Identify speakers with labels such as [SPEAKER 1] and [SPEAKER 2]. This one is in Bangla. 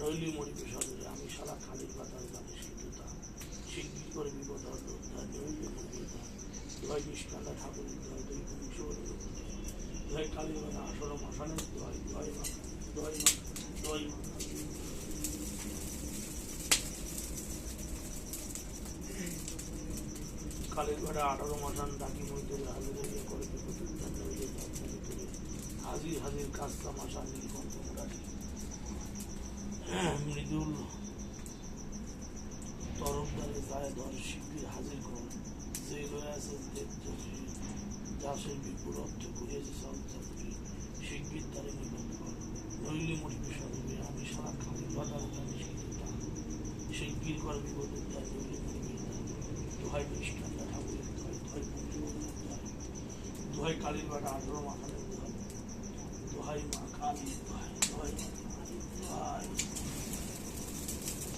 [SPEAKER 1] নইলি মরিবে আমি সারা খালির বাতাস জানি সিদ্ধতা শিগগির করে বিপদ নিষ্কান্দা ঠাকুরের দোহাই কালীর বাতা আসর মশানের দোহাই দোহাই মা কালের আঠারো মাসান ডাকি মধ্যে হাজির করে বিপদ হাজির হাজির কাস্তা মাসা নীলকণ্ঠ মৃদুল তরফদারে ধর শিগগির হাজির কর যে রয়েছে দাসের বিপুল অর্থ ঘুরিয়েছে সন্তানকে শিগগির তারে নিবন্ধ কর নইলে মরিবে সদবে আমি সারা খালি বাজার জানি শিক্ষিতা শিগগির কর বিপদ উদ্ধার নইলে মরিবে দোহাই নিষ্ঠান্তা ঠাকুরের দোহাই। দোহাই পঞ্চবনের দোহাই। দোহাই কালীর বাটা আঠারো মাথানের দোহাই দোহাই মা কালী